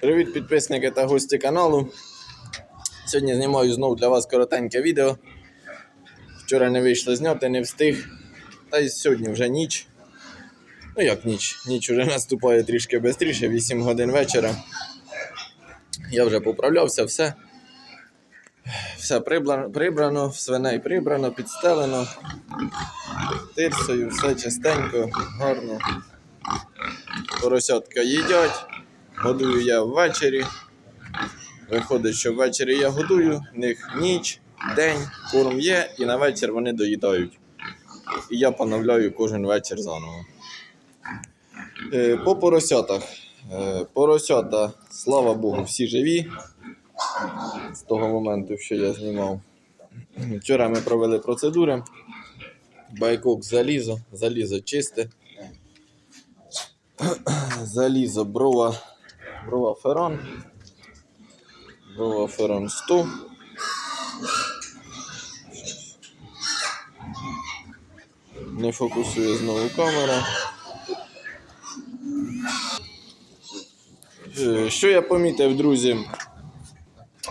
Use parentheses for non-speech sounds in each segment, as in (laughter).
Привіт, підписники та гості каналу. Сьогодні знімаю знову для вас коротеньке відео. Вчора не вийшло зняти, не встиг. Та й сьогодні вже ніч. Ну як ніч? Ніч вже наступає трішки швидше, 8 годин вечора. Я вже поправлявся, все. Все прибрано, свиней прибрано, підстелено. Тирсою, все чистенько, гарно. Поросятка їдять. Годую я ввечері. Виходить, що ввечері я годую, в них ніч, день, корм є, і на вечір вони доїдають. І я поновляю кожен вечір заново. Е, По поросятах. Е, Поросята, слава Богу, всі живі. З того моменту, що я знімав. Вчора ми провели процедури. Байкок залізо, залізо чисте. Залізо брова, брова ферон. Брова ферон 100. Не фокусує знову камера. Е, Що я помітив, друзі?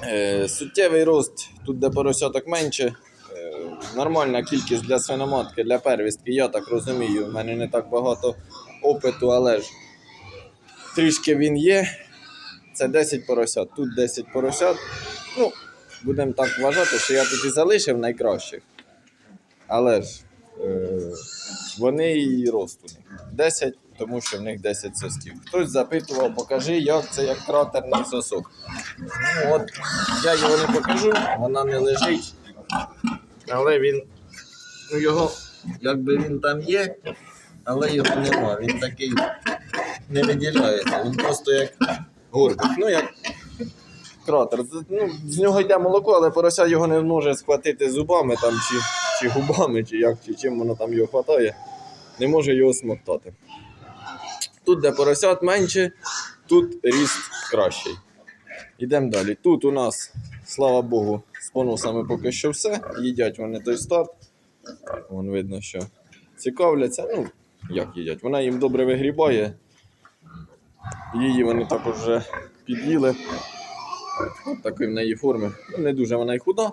Е, Суттєвий рост, тут де поросяток менше. Е, Нормальна кількість для свиноматки, для первістки, я так розумію. У мене не так багато опиту, але ж трішки він є. Це 10 поросят. Тут 10 поросят. Ну, будемо так вважати, що я тут і залишив найкращих. Але ж е, вони і рост у них 10, тому що в них 10 сосків. Хтось запитував, покажи, як це як кратерний сосок. Ну от, я його не покажу, вона не лежить. Але він, ну його, якби він там є, але його нема. Він такий не виділяється. Він просто як горбик. Ну як кратер. З- Ну, з нього йде молоко, але порося його не може схватити зубами там, чи, чи губами, чи як, чи чим воно там його хватає. Не може його смоктати. Тут, де поросят менше, тут ріст кращий. Йдемо далі. Тут у нас, слава Богу, з поносами поки що все. Їдять вони той старт. Вон видно, що цікавляться. Ну, як їдять. Вона їм добре вигрібає. Її вони також вже під'їли. От такої в неї форми. Не дуже вона й худа,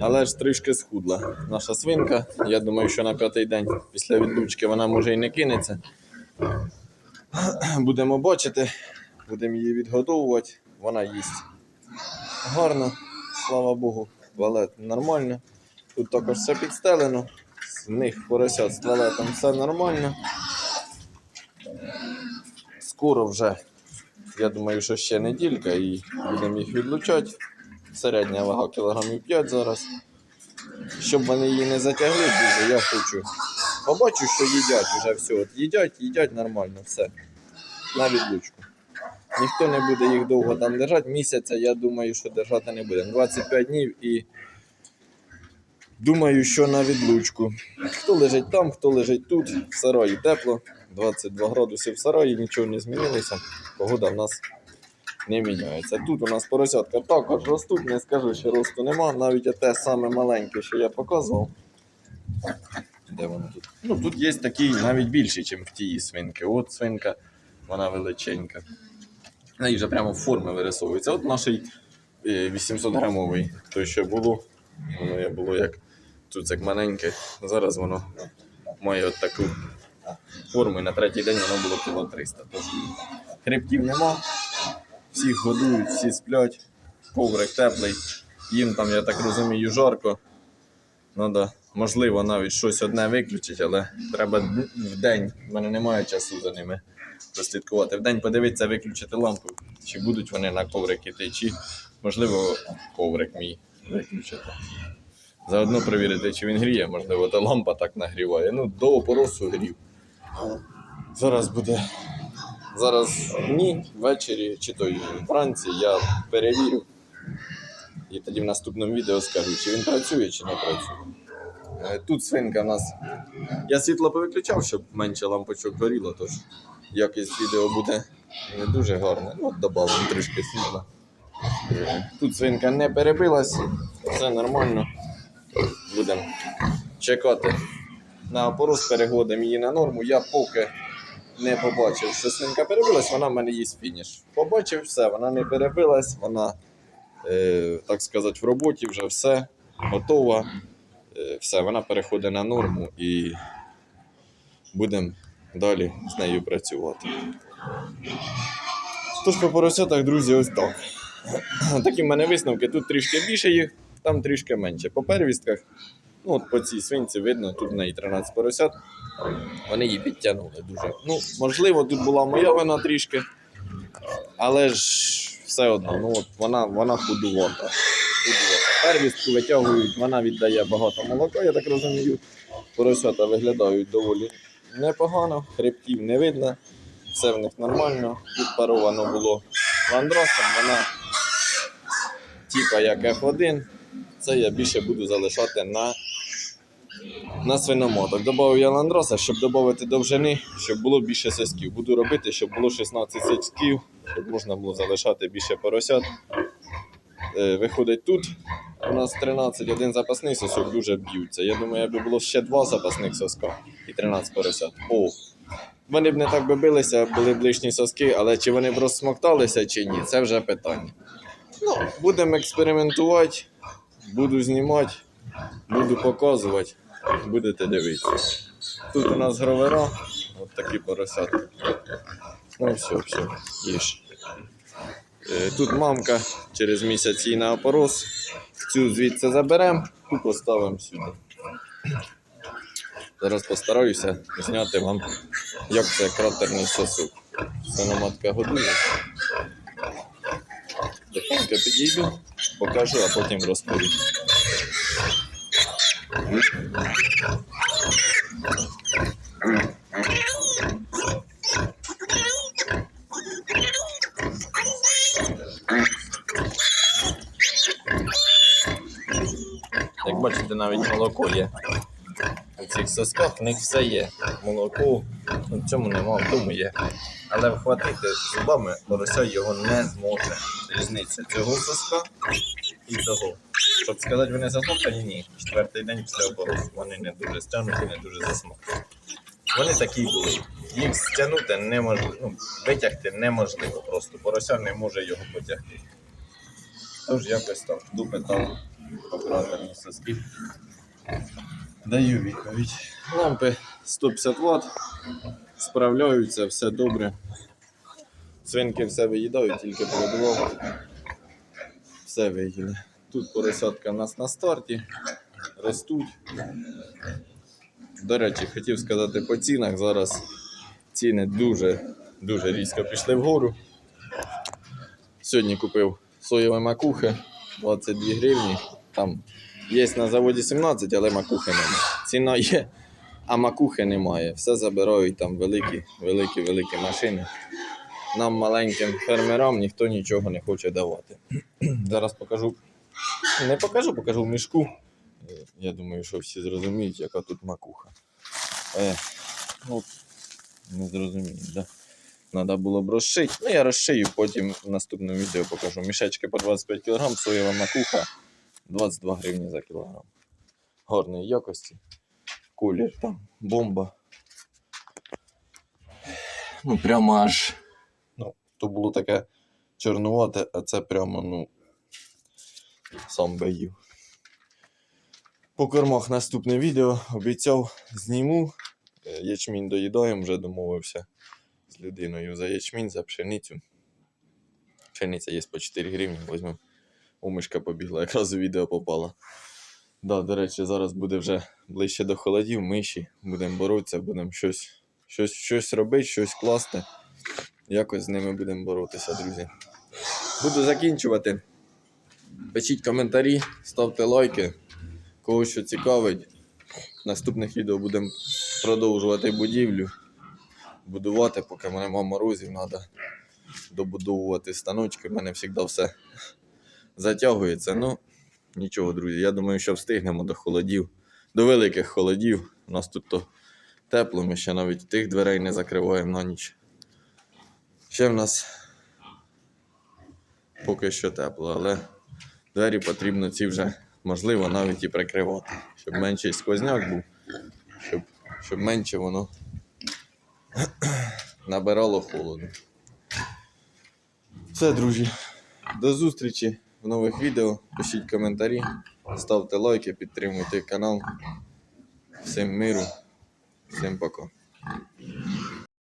але ж трішки схудла. Наша свинка. Я думаю, що на п'ятий день після відлучки вона може і не кинеться. (clears throat) Будемо бачити, будемо її відгодовувати. Вона їсть гарно, слава Богу, туалет нормально. Тут також все підстелено. З них поросят з туалетом все нормально. Скоро вже, я думаю, що ще неділька і будемо їх відлучати. Середня вага кілограмів 5 зараз. Щоб вони її не затягли дуже, я хочу. Побачу, що їдять вже все. От їдять, їдять нормально, все. На відлучку. Ніхто не буде їх довго там держати. Місяця, я думаю, що держати не буде. 25 днів і думаю, що на відлучку. Хто лежить там, хто лежить тут, в сараї тепло, 22 градуси в сараї, нічого не змінилося. Погода в нас не міняється. Тут у нас поросятка також ростуть, не скажу, що росту нема. Навіть те саме маленьке, що я показував. Де воно тут? Ну тут є такий навіть більший, ніж в тій свинки. От свинка, вона величенька. В неї вже прямо форми вирисовується. От наш 800 грамовий, той, що було, воно було як тут як маленьке. Зараз воно має от таку форму, і на третій день воно було кіло 300. Тож хребтів нема, всіх годують, всі сплять, коврик теплий. Їм там, я так розумію, жарко. Надо, можливо, навіть щось одне виключити, але треба в день. В мене немає часу за ними прослідкувати. В день подивитися, виключити лампу, чи будуть вони на коврик іти, чи можливо коврик мій виключити. Заодно перевірити, чи він гріє, можливо, та лампа так нагріває. Ну, до опоросу грів. Зараз буде. Зараз ні, ввечері чи то вранці я перевірю. І тоді в наступному відео скажу, чи він працює, чи не працює. Е, Тут свинка в нас. Я світло повиключав, щоб менше лампочок горіло, тож якість відео буде не дуже гарна. Ну, додамо трішки світла. Е, Тут свинка не перебилась, все нормально. Будемо чекати на опорос, перегодимо її на норму. Я поки не побачив, що свинка перебилась, вона в мене їсть фініш. Побачив все, вона не перебилась, вона, е, так сказати, в роботі вже все готова. Е, все, вона переходить на норму і будемо далі з нею працювати. Тож по поросятах, друзі, ось так. Такі в мене висновки. Тут трішки більше їх, там трішки менше. По первістках, ну от по цій свинці видно, тут в неї 13 поросят. Вони її підтягнули дуже. Ну, можливо, тут була моя вина трішки, але ж все одно, ну от вона, вона худувата. Первістку витягують, вона віддає багато молока, я так розумію. Поросята виглядають доволі непогано, хребтів не видно, все в них нормально. Тут паровано було ландросом, вона типа як F1. Це я більше буду залишати на, на свиномоток. Добавив я ландроса, щоб додати довжини, щоб було більше сосків. Буду робити, щоб було 16 сосків, щоб можна було залишати більше поросят. Е, Виходить тут. У нас 13, один запасний сосок дуже б'ються. Я думаю, якби було ще два запасних соска і 13 поросят. О, вони б не так би билися, були б лишні соски, але чи вони б розсмокталися чи ні, це вже питання. Ну, будемо експериментувати, буду знімати, буду показувати, будете дивитися. Тут у нас гровера, от такі поросятки. Ну все, все, їж. Е, Тут мамка через місяць їй на опорос. Цю звідси заберемо і поставимо сюди. Зараз постараюся зняти вам, як це кратерний сосуд. Свиноматка годує. Тихенько підійду, покажу, а потім розповім. Як бачите, навіть молоко є. У цих сосках в них все є. Молоко, в цьому нема, в тому є. Але вхватити зубами порося його не зможе. Різниця цього соска і того. Щоб сказати, вони засмоктані, ні. Четвертий день після обороту. Вони не дуже стягнуті, не дуже засмоктані. Вони такі були. Їх стягнути неможливо, ну, витягти неможливо просто. Порося не може його потягти. Тож якось так допитав операторні соски. Даю відповідь. Лампи 150 Вт. Справляються, все добре. Свинки все виїдають, тільки погодував. Все виїли. Тут поросятка в нас на старті. Ростуть. До речі, хотів сказати по цінах. Зараз ціни дуже, дуже різко пішли вгору. Сьогодні купив соєві макухи 22 гривні. Там є на заводі 17, але макухи немає. Ціна є, а макухи немає. Все забирають там великі, великі, великі машини. Нам, маленьким фермерам, ніхто нічого не хоче давати. Зараз покажу. Не покажу, покажу в мішку. Е, Я думаю, що всі зрозуміють, яка тут макуха. Е, ну, не зрозуміють, да? Треба було б розшити. Ну, я розшию, потім в наступному відео покажу. Мішечки по 25 кг, соєва макуха 22 гривні за кілограм. Гарної якості. Колір там, бомба. Ну, прямо аж. Ну, то було таке чорнувате, а це прямо, ну. Сам би їв. По кормах наступне відео обіцяв зніму. Е, Ячмінь доїдаємо, вже домовився з людиною за ячмінь, за пшеницю. Пшениця є по 4 гривні, візьмемо. Умишка побігла, якраз у відео попала. Да, до речі, зараз буде вже ближче до холодів, миші. Будемо боротися, будемо щось, щось, щось робити, щось класти. Якось з ними будемо боротися, друзі. Буду закінчувати. Пишіть коментарі, ставте лайки. Кого що цікавить. В наступних відео будемо продовжувати будівлю. Будувати, поки мене нема морозів, треба добудовувати станочки. У мене завжди все затягується. Ну, нічого, друзі. Я думаю, що встигнемо до холодів, до великих холодів. У нас тут то тепло, ми ще навіть тих дверей не закриваємо на ніч. Ще в нас поки що тепло, але двері потрібно ці вже, можливо, навіть і прикривати, щоб менший сквозняк був, щоб, щоб менше воно набирало холоду. Все, друзі. До зустрічі в нових відео. Пишіть коментарі, ставте лайки, підтримуйте канал. Всім миру, всім пока.